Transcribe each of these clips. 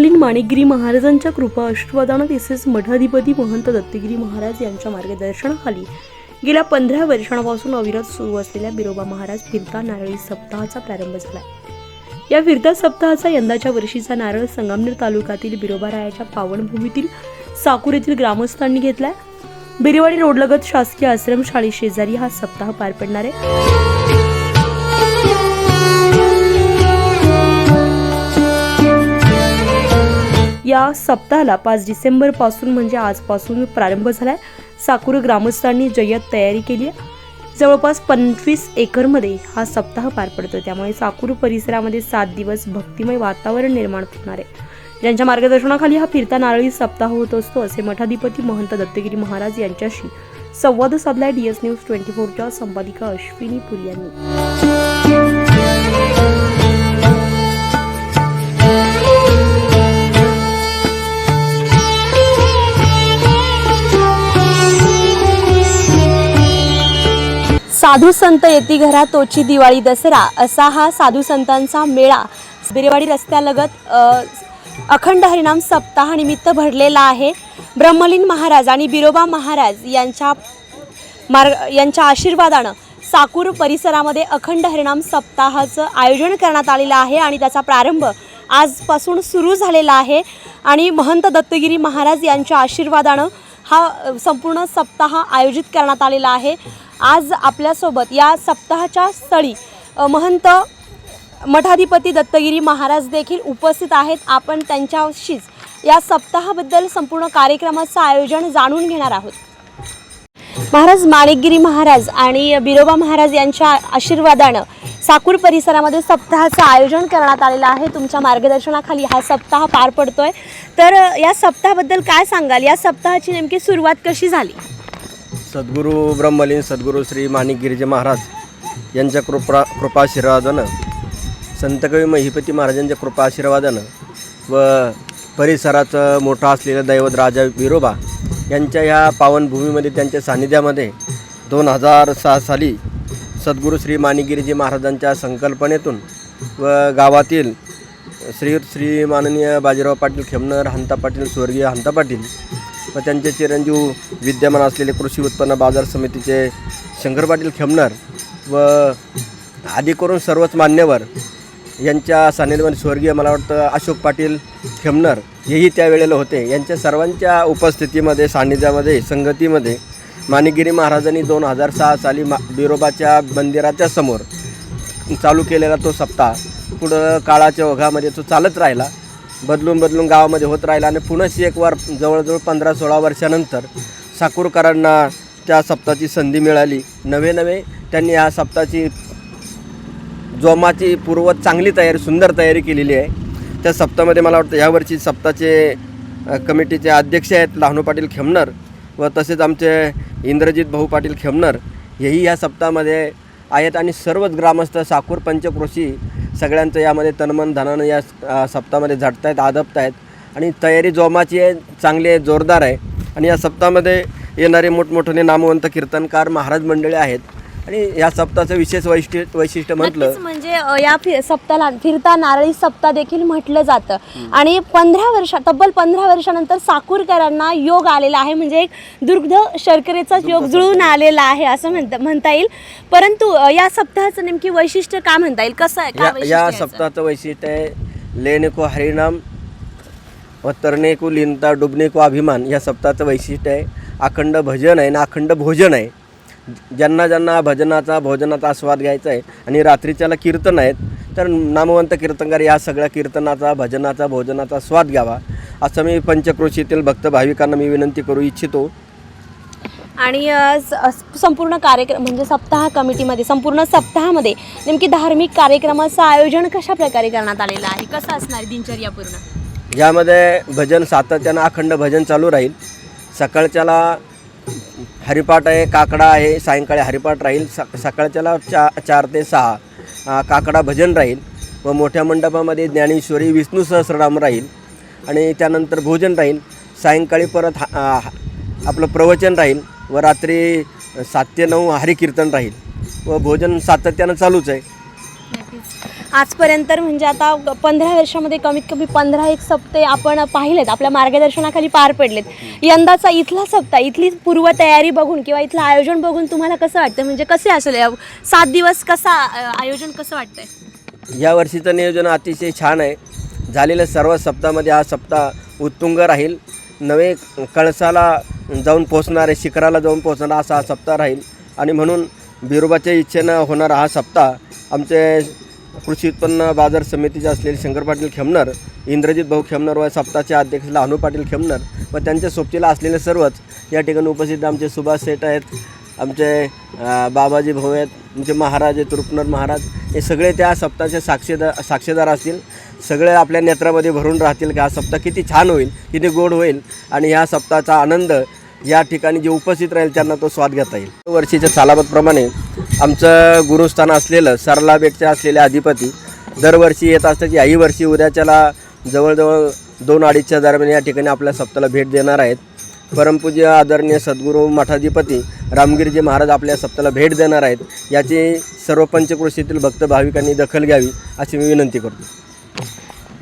समकालीन माणिकगिरी महाराजांच्या कृपा अष्टवदान तसेच मठाधिपती महंत दत्तगिरी महाराज यांच्या मार्गदर्शनाखाली गेल्या पंधरा वर्षांपासून अविरत सुरू असलेल्या बिरोबा महाराज फिरता नारळी सप्ताहाचा प्रारंभ झाला. या फिरता सप्ताहाचा यंदाच्या वर्षीचा नारळ संगमनेर तालुक्यातील बिरोबारायाच्या पावनभूमीतील साकूर येथील ग्रामस्थांनी घेतलाय. बिरेवाडी रोडलगत शासकीय आश्रमशाळी शेजारी हा सप्ताह पार पडणार आहे. या सप्ताहाला पाच डिसेंबरपासून म्हणजे आजपासून प्रारंभ झाला आहे साकूर ग्रामस्थांनी जय्यत तयारी केली आहे. जवळपास पंचवीस एकरमध्ये हा सप्ताह पार पडतो त्यामुळे साकूर परिसरामध्ये सात दिवस भक्तिमय वातावरण निर्माण होणार आहे. ज्यांच्या मार्गदर्शनाखाली हा फिरता नारळी सप्ताह होत असतो असे मठाधिपती महंत दत्तगिरी महाराज यांच्याशी संवाद साधलाय डीएस न्यूज ट्वेंटी फोरच्या संपादिका अश्विनी पुरी यांनी. साधू संत येती घरा तोची दिवाळी दसरा असा हा साधू संतांचा मेळा. बिरेवाडी रस्त्यालगत अखंड हरिनाम सप्ताहानिमित्त भरलेला आहे. ब्रह्मलीन महाराज आणि बिरोबा महाराज यांच्या मार्ग यांच्या आशीर्वादानं साकूर परिसरामध्ये अखंड हरिनाम सप्ताहाचं आयोजन करण्यात आलेलं आहे आणि त्याचा प्रारंभ आजपासून सुरू झालेला आहे. आणि महंत दत्तगिरी महाराज यांच्या आशीर्वादानं हा संपूर्ण सप्ताह आयोजित करण्यात आलेला आहे. आज आपल्यासोबत या सप्ताहाच्या स्थळी महंत मठाधिपती दत्तगिरी महाराज देखील उपस्थित आहेत. आपण त्यांच्याशीच या सप्ताहाबद्दल संपूर्ण कार्यक्रमाचं आयोजन जाणून घेणार आहोत. महाराज माणिकगिरी महाराज आणि बिरोबा महाराज यांच्या आशीर्वादानं साकूर परिसरामध्ये सप्ताहाचं आयोजन करण्यात आलेलं आहे. तुमच्या मार्गदर्शनाखाली हा सप्ताह पार पडतोय. तर या सप्ताहाबद्दल काय सांगाल? या सप्ताहाची नेमकी सुरुवात कशी झाली? सद्गुरू ब्रह्मलीन सद्गुरू श्री माणिक गिरिजे महाराज यांच्या कृपा कृपाशीर्वादानं संतकवी महिपती महाराजांच्या कृपाशीर्वादानं व परिसराचं मोठं असलेलं दैवत राजा विरोबा यांच्या ह्या पावनभूमीमध्ये त्यांच्या सान्निध्यामध्ये दोन हजार सहा साली सद्गुरू श्री माणिकगिरीजी महाराजांच्या संकल्पनेतून व गावातील श्री श्री माननीय बाजीराव पाटील खेमनर हंता पाटील स्वर्गीय हंता पाटील व त्यांचे चिरंजीव विद्यमान असलेले कृषी उत्पन्न बाजार समितीचे शंकर पाटील खेमनर व आधी करून सर्वच मान्यवर यांच्या सानिध्यमध्ये स्वर्गीय मला वाटतं अशोक पाटील खेमनर हेही त्यावेळेला होते. यांच्या सर्वांच्या उपस्थितीमध्ये सान्निध्यामध्ये संगतीमध्ये माणिकगिरी महाराजांनी दोन हजार सहा साली मा बिरोबाच्या मंदिराच्या समोर चालू केलेला तो सप्ताह पुढं काळाच्या ओघामध्ये तो चालत राहिला. बदलून बदलून गावामध्ये होत राहिला आणि पुन्हाशी एक वार जवळजवळ पंधरा सोळा वर्षानंतर साकूरकरांना त्या सप्ताची संधी मिळाली. नवे नवे त्यांनी ह्या सप्ताची जोमाची पूर्व चांगली तयारी सुंदर तयारी केलेली आहे. त्या सप्तामध्ये मला वाटतं ह्यावर्षी सप्ताचे कमिटीचे अध्यक्ष आहेत लहानू पाटील खेमनर व तसेच आमचे इंद्रजित भाऊ पाटील खेमनर. हेही या सप्ताहामध्ये आहेत आणि सर्वच ग्रामस्थ साखूर पंचक्रोशी सगळ्यांचं यामध्ये तनमन धनानं या सप्तामध्ये सप्ताहामध्ये झटत आहेत आदपत आहेत आणि तयारी जोमाची आहे चांगली आहे जोरदार आहे. आणि या सप्ताहामध्ये येणारे मोठमोठे नामवंत कीर्तनकार महाराज मंडळी आहेत. आणि या सप्ताहाचं विशेष वैशिष्ट्य वैशिष्ट्य म्हटलं नक्कीच म्हणजे अ, या फि सप्ताहाला फिरता नारळी सप्ताह देखील म्हटलं जातं. आणि पंधरा वर्षा तब्बल पंधरा वर्षानंतर साकूरकरांना योग आलेला आहे. म्हणजे एक दुग्ध शर्करेचा योग जुळून आलेला आहे असं म्हणता म्हणता येईल. परंतु अ, या सप्ताहाचं नेमकी वैशिष्ट्य काय म्हणता येईल? कसं आहे? या या? सप्ताहाचं वैशिष्ट्य आहे लेणे को हरिनाम व तरणे को लिनता डुबणे को अभिमान. या सप्ताहाचं वैशिष्ट्य आहे अखंड भजन आहे ना अखंड भोजन आहे. ज्यांना ज्यांना भजनाचा भोजनाचा आस्वाद घ्यायचा आहे आणि रात्रीच्याला कीर्तन आहेत तर नामवंत कीर्तनकार या सगळ्या कीर्तनाचा भजनाचा भोजनाचा स्वाद घ्यावा. असं मी पंचक्रोशीतील भक्त भाविकांना मी विनंती करू इच्छितो. आणि संपूर्ण कार्यक्रम म्हणजे सप्ताह कमिटीमध्ये संपूर्ण सप्ताहामध्ये नेमकी धार्मिक कार्यक्रमाचं आयोजन कशा प्रकारे करण्यात आलेलं आहे? कसं असणार दिनचर्या पूर्ण? यामध्ये भजन सातत्यानं अखंड भजन चालू राहील. सकाळच्याला हरिपाठ आहे काकडा आहे सायंकाळी हरिपाठ राहील स सकाळच्याला चा चार ते सहा. काकडा भजन राहील व मोठ्या मंडपामध्ये ज्ञानेश्वरी विष्णू सहस्रनाम राहील आणि त्यानंतर भोजन राहील सायंकाळी परत हा आपलं प्रवचन राहील व रात्री सात ते नऊ हरिकीर्तन राहील व भोजन सातत्यानं चालूच आहे. आजपर्यंत म्हणजे आता पंधरा वर्षामध्ये कमीत कमी पंधरा एक सप्ते आपण पाहिलेत. आपल्या मार्गदर्शनाखाली पार पडलेत. यंदाचा इथला सप्ताह इथली पूर्वतयारी बघून किंवा इथलं आयोजन बघून तुम्हाला कसं वाटतं? म्हणजे कसे असेल? या सात दिवस कसा आयोजन कसं वाटतंय? या वर्षीचं नियोजन अतिशय छान आहे. झालेल्या सर्व सप्ताहामध्ये हा सप्ताह उत्तुंग राहील. नवे कळसाला जाऊन पोचणारे शिखराला जाऊन पोचणारा असा हा सप्ताह राहील. आणि म्हणून बिरोबाच्या इच्छेनं होणारा हा सप्ताह आमचे कृषी उत्पन्न बाजार समितीचे असलेले शंकर पाटील खेमनर इंद्रजित भाऊ खेमनर व सप्ताहचे अध्यक्ष लहानू पाटील खेमनर व त्यांच्या सोबतीला असलेले सर्वच या ठिकाणी उपस्थित आमचे सुभाष सेठ आहेत आमचे बाबाजी भाऊ आहेत आमचे महाराज आहेत रुपनर महाराज हे सगळे त्या सप्ताहाचे साक्षीदार साक्षीदार असतील. सगळे आपल्या नेत्रामध्ये भरून राहतील की हा सप्ताह किती छान होईल किती गोड होईल आणि ह्या सप्ताहाचा आनंद या ठिकाणी जे उपस्थित राहील त्यांना तो स्वाद घेता येईल. वर्षीच्या सालाबतप्रमाणे आमचं गुरुस्थान असलेलं सरला बेटचे असलेले अधिपती दरवर्षी येत असतात याही वर्षी उद्याच्याला जवळजवळ दोन अडीचच्या दरम्यान या ठिकाणी आपल्या सप्ताला भेट देणार आहेत. परमपूज्य आदरणीय सद्गुरू मठाधिपती रामगिरीजी महाराज आपल्या सप्ताला भेट देणार आहेत. याची सर्व पंचकृषीतील भक्त भाविकांनी दखल घ्यावी अशी मी विनंती करतो.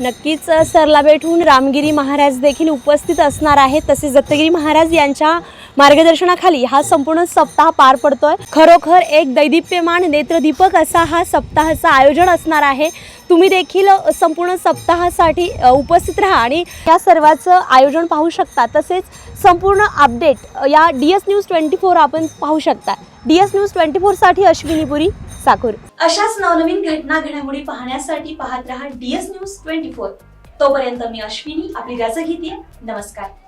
नक्कीच सरला भेटून रामगिरी महाराज देखील उपस्थित असणार आहेत. तसेच दत्तगिरी महाराज यांच्या मार्गदर्शनाखाली हा संपूर्ण सप्ताह पार पडतोय. खरोखर एक दैदिप्यमान नेत्रदीपक असा हा सप्ताहाचं आयोजन असणार आहे. तुम्ही देखील संपूर्ण सप्ताहासाठी उपस्थित राहा आणि या सर्वाचं आयोजन पाहू शकता. तसेच संपूर्ण अपडेट या D S news twenty four आपण पाहू शकता. डी एस न्यूज ट्वेंटी फोरसाठी अश्विनीपुरी साकूर अशाच नवनवीन घटना घडामोडी पाहण्यासाठी पाहत राहा D S news twenty four. तोपर्यंत मी अश्विनी आपली रजा घेते. नमस्कार.